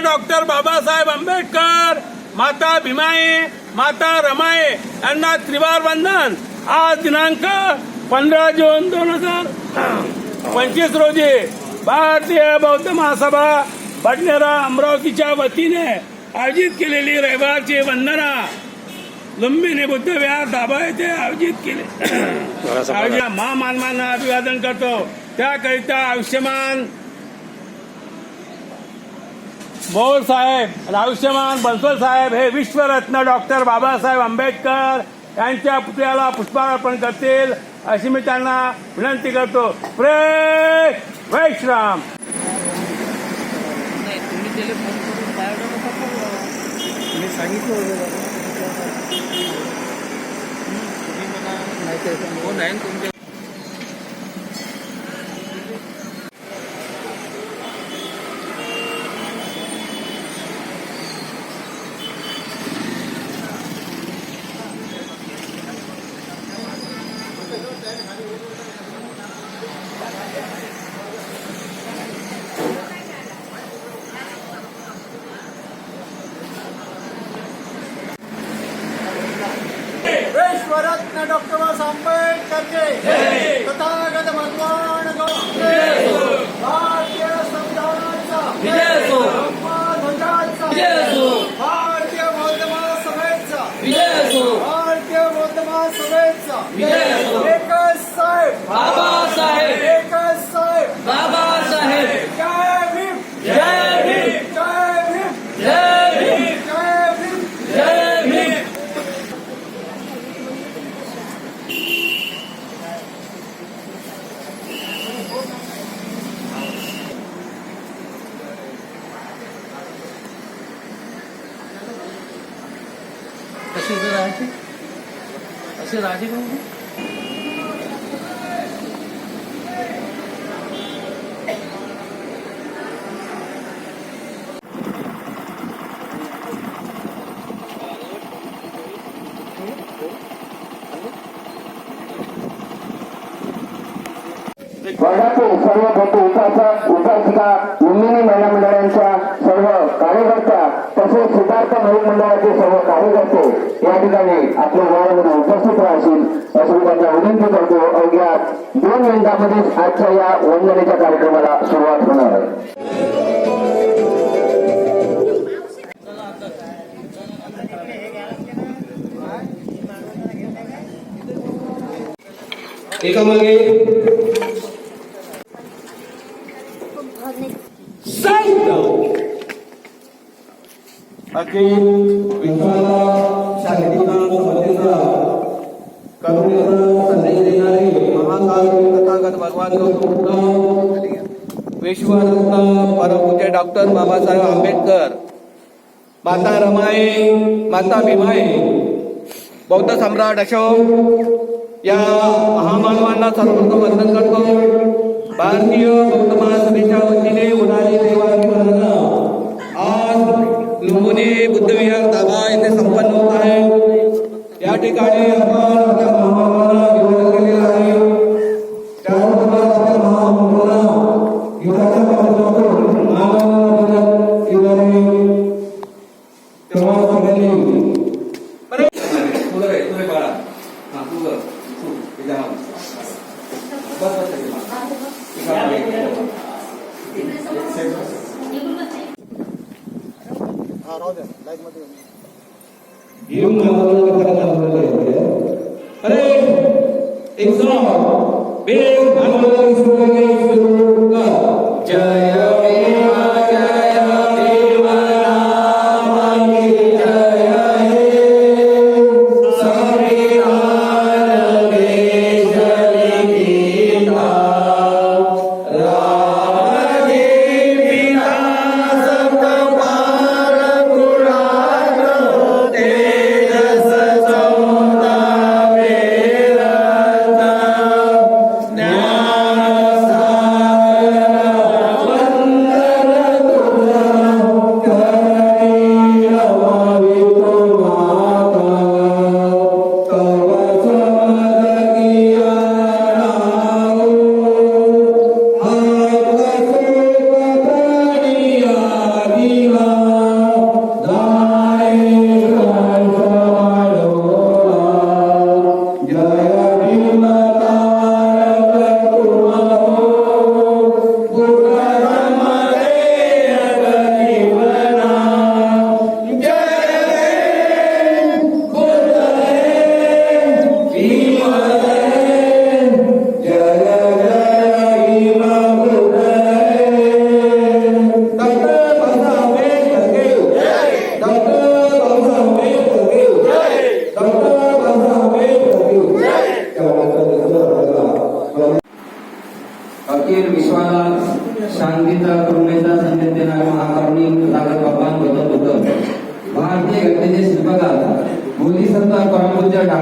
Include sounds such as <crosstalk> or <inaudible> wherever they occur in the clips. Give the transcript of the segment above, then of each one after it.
Doctor Babasaheb Ambedkar. माता भीमाई माता रमाई यांना त्रिवार वंदन. आज दिनांक पंधरा जून दोन हजार पंचवीस रोजी भारतीय बौद्ध महासभा बडनेरा अमरावतीच्या वतीने आयोजित केलेली रविवारची वंदना लुंबिनी बुद्ध विहार दाभा येथे आयोजित केले. <coughs> महामानवांना अभिवादन करतो. त्याकरिता आयुष्यमान मोर साहेब आयुष्यमान बन्सल साहेब हे विश्वरत्न डॉक्टर बाबासाहेब आंबेडकर यांच्या पुतळ्याला पुष्पहार अर्पण करतील अशी मी त्यांना विनंती करतो. प्रे वैश्राम. सांगितलं होतं तुम्ही मला माहिती आहे फोन आहे ना तुमच्या विश्वरत्न डॉक्टर बाबासाहेब आंबेडकरचे तथागत भगवान गौतम भारतीय संविधानाचा ध्वजाचा भारतीय बौद्ध महासभेचा भारतीय बौद्ध महासभेचा एकच साहेब बाबासाहेब एकच साहेब बाबासाहेब जय भीम जय भीम जय भीम जय भीम जय भीम जय भीम कशी उभे राहायचे असे राहते का उभे? वर्गातील सर्व गट उपासक उपासिका लुंबिनी महिला मंडळांच्या सर्व कार्यकर्त्या तसेच सिद्धार्थ महिला मंडळाचे सर्व कार्यकर्ते या ठिकाणी आपल्या वयामध्ये उपस्थित राहतील. अशी त्यांना विनंती करतो अवघ्या दोन मिनिटांमध्येच आजच्या या वंदनेच्या कार्यक्रमाला सुरुवात होणार आहे. एकामागे अखिल विश्वाला शांतीचा समतेचा करुणेचा संदेश देणारे महाकाल तथागत भगवान गौतम बुद्ध विश्वरत्न परमपूज्य डॉक्टर बाबासाहेब आंबेडकर माता रमाई माता भीमाई बौद्ध सम्राट अशोक या महामानवांना सर्वप्रथम वंदन करतो. भारतीय बौद्ध महासभेच्या वतीने होणारी सेवा आज बुद्ध बुद्धविहार दाभा येथे संपन्न होत आहे. या ठिकाणी आपण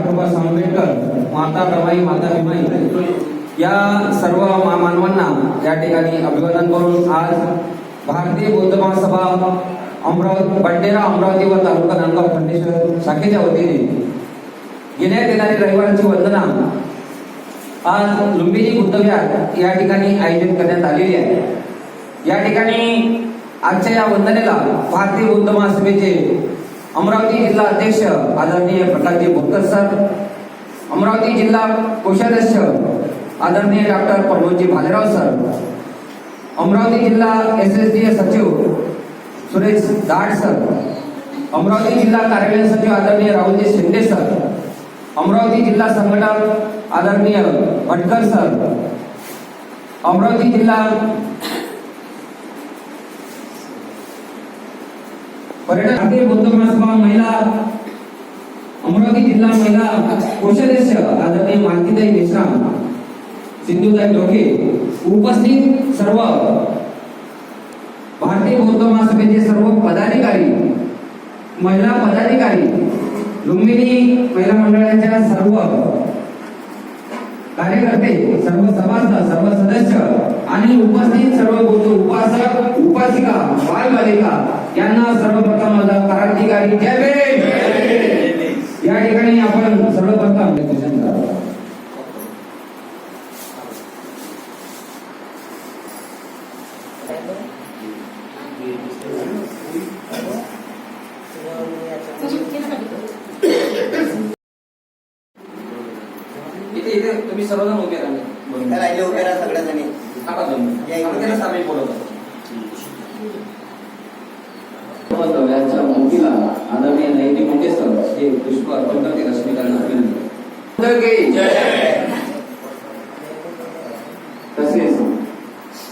परमपूज्य डॉक्टर माता रमाई माता भीमाई या सर्व मानवांना या ठिकाणी अभिवादन करून आज भारतीय बौद्ध महासभा अमरावती बंडेरा अमरावती व तालुका नांदगाव खंडेश्वर शाखेच्या वतीने घेण्यात येणारी रविवारची वंदना आज लुंबिनी बुद्धविहार या ठिकाणी आयोजित करण्यात आलेली आहे. या ठिकाणी आजच्या या वंदनेला भारतीय बौद्ध महासभेचे अमरावती जिल्हा अध्यक्ष आदरणीय प्रकाशजी भोकर सर अमरावती जिल्हा कोषाध्यक्ष आदरणीय डॉक्टर प्रमोदजी भालेराव सर अमरावती जिल्हा एस एस डी सचिव सुरेश दाड सर अमरावती जिल्हा कार्यालय सचिव आदरणीय राहुलजी शिंदे सर अमरावती जिल्हा संघटक आदरणीय भटकर सर अमरावती जिल्हा पर्यटन भारतीय बौद्ध महासभा महिला अमरावती जिल्हा महिला कोषाध्यक्ष आदरणीय मालतीताई मेश्राम सिंधुताई डोके उपस्थित सर्व भारतीय बौद्ध महासभेचे सर्व पदाधिकारी महिला पदाधिकारी लुंबिनी महिला मंडळाच्या सर्व कार्यकर्ते सर्व सभासद सर्व सदस्य आणि उपस्थित सर्व बौद्ध उपासक उपासिका बालिका यांना सर्वप्रथम माझा क्रांतिकारी जय! या ठिकाणी आपण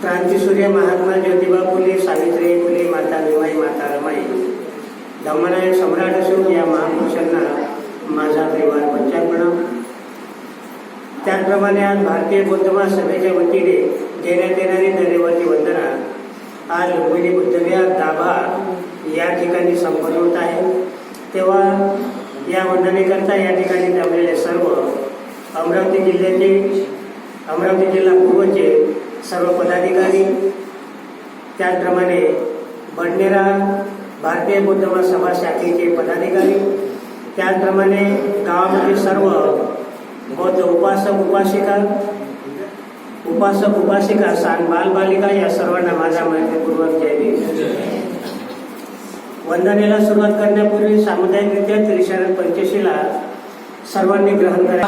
क्रांतीसूर्य महात्मा ज्योतिबा फुले सावित्री फुले माता निमाई माता रमाई. धम्मनायक सम्राट असून या महापुरुषांना माझा परिवार पंचायत त्याचप्रमाणे आज भारतीय बौद्धमा सभेच्या वतीने देण्यात येणारी धन्यवादी वंदना आज लुंबिनी बुद्धव्या दाभा या ठिकाणी संपन्न होत आहे. तेव्हा या वंदनेकरता या ठिकाणी जमलेले सर्व अमरावती जिल्ह्याचे अमरावती जिल्हा पूर्वचे सर्व पदाधिकारी. त्याचप्रमाणे बडनेरा भारतीय बौद्ध सभा शाखेचे पदाधिकारी. त्याचप्रमाणे गावामध्ये सर्व बौद्ध उपासक उपासिका उपासक उपासिका सांग बालबालिका या सर्वांना माझा मैत्रीपूर्वक जय वंदनेला सुरुवात करण्यापूर्वी सामुदायिकरित्या त्रिशरण पंचशीला सर्वांनी ग्रहण करा.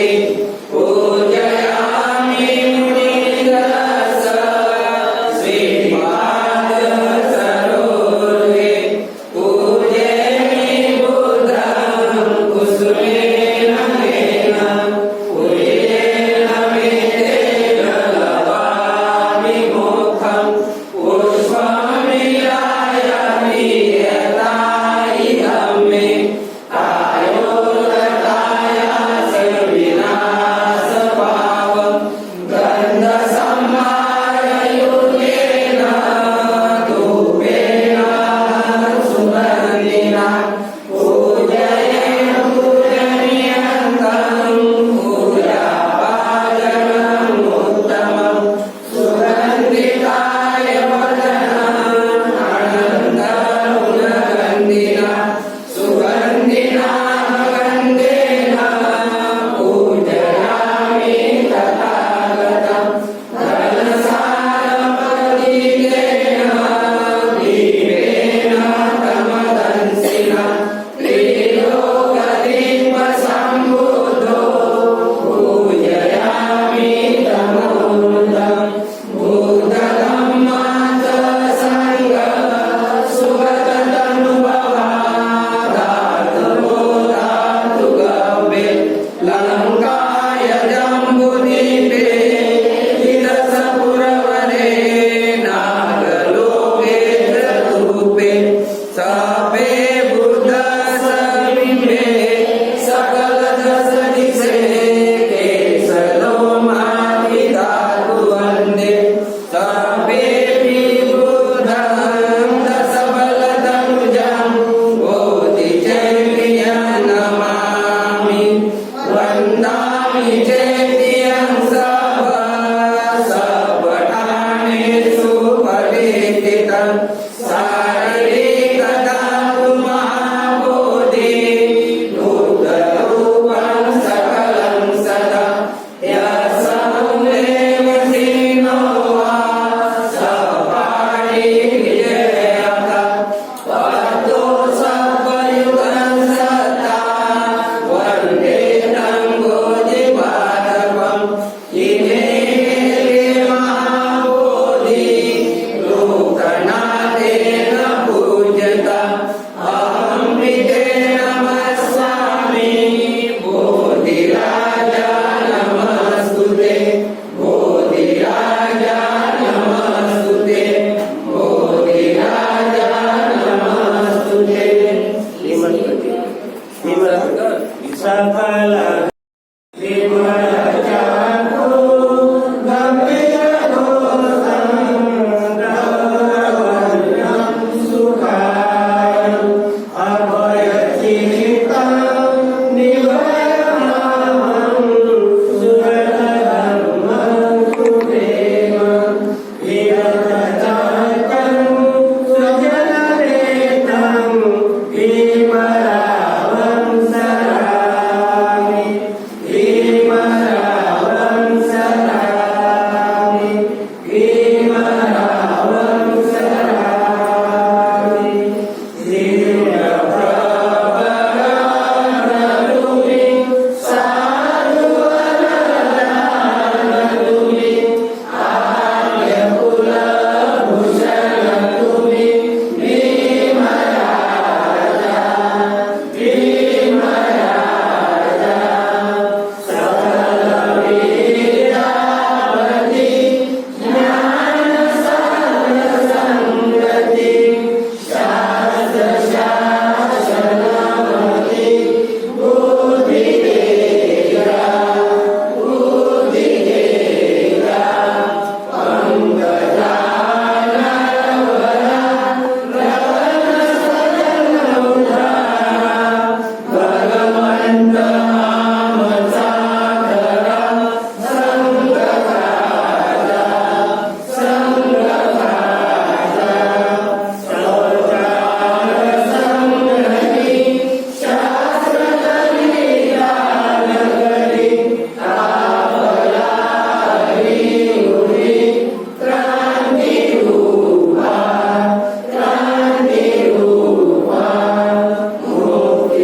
ele Sa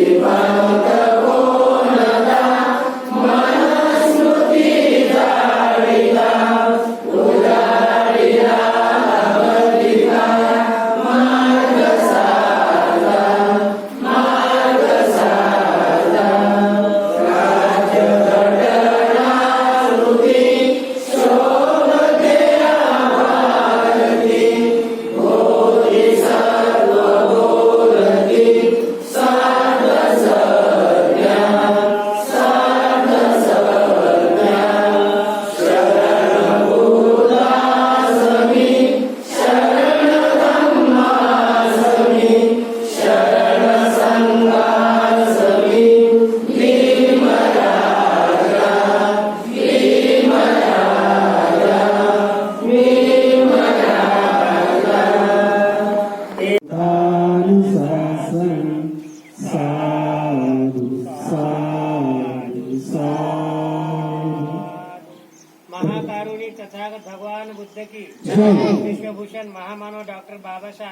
Viva!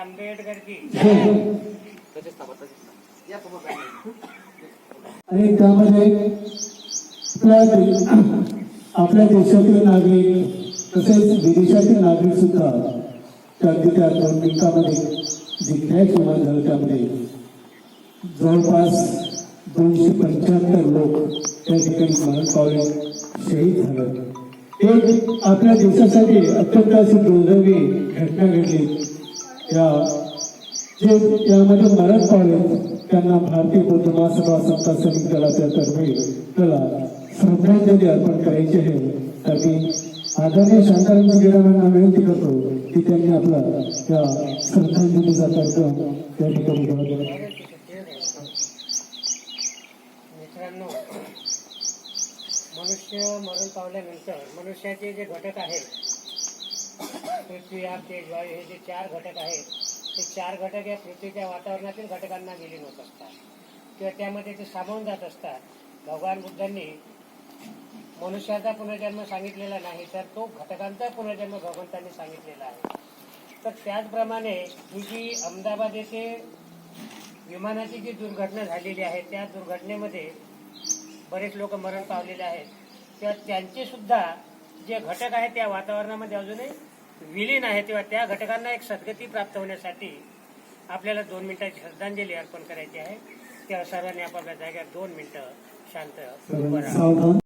आंबेडकर की. आणि त्यामध्ये आपल्या देशातील नागरिक तसेच विदेशातील नागरिक सुद्धा त्या त्या दोन मिनिटामध्ये जिंकण्यास निर्माण झालं. त्यामध्ये जवळपास दोनशे पंच्याहत्तर लोक त्या ठिकाणी मरण पावले शहीद झालं. एक आपल्या देशासाठी अत्यंत अशी दुर्दैवी घटना घडली. या जे यामध्ये मरण पावले त्यांना भारतीय बौद्ध महासभा संत सैनिक दलाच्या तर्फे त्याला श्रद्धांजली अर्पण करायची आहे. त्यासाठी आदरणीय शांताराम गिरावांना विनंती करतो की त्यांनी आपला या श्रद्धांजलीचा कार्यक्रम त्या ठिकाणी घ्यावा मित्रांनो मनुष्य मरण पावल्यानंतर मनुष्याचे जे घटक आहेत पृथ्वी आग तेज वायू हे जे चार घटक आहेत ते चार घटक या पृथ्वीच्या वातावरणातील घटकांना विलीन होत असतात. किंवा त्यामध्ये ते सामावून जात असतात. भगवान बुद्धांनी मनुष्याचा पुनर्जन्म सांगितलेला नाही तर तो घटकांचा पुनर्जन्म भगवंतांनी सांगितलेला आहे. तर त्याचप्रमाणे ही जी अहमदाबाद येथे विमानाची जी दुर्घटना झालेली आहे त्या दुर्घटनेमध्ये बरेच लोक मरण पावलेले आहेत. किंवा त्यांचे सुद्धा जे घटक आहेत त्या वातावरणामध्ये अजूनही विलीन आहे तेव्हा त्या घटकांना एक सद्गती प्राप्त होण्यासाठी आपल्याला दोन मिनिटाची श्रद्धांजली अर्पण करायची आहे. तेव्हा सर्वांनी आपापल्या जागेवर दोन मिनिटं शांत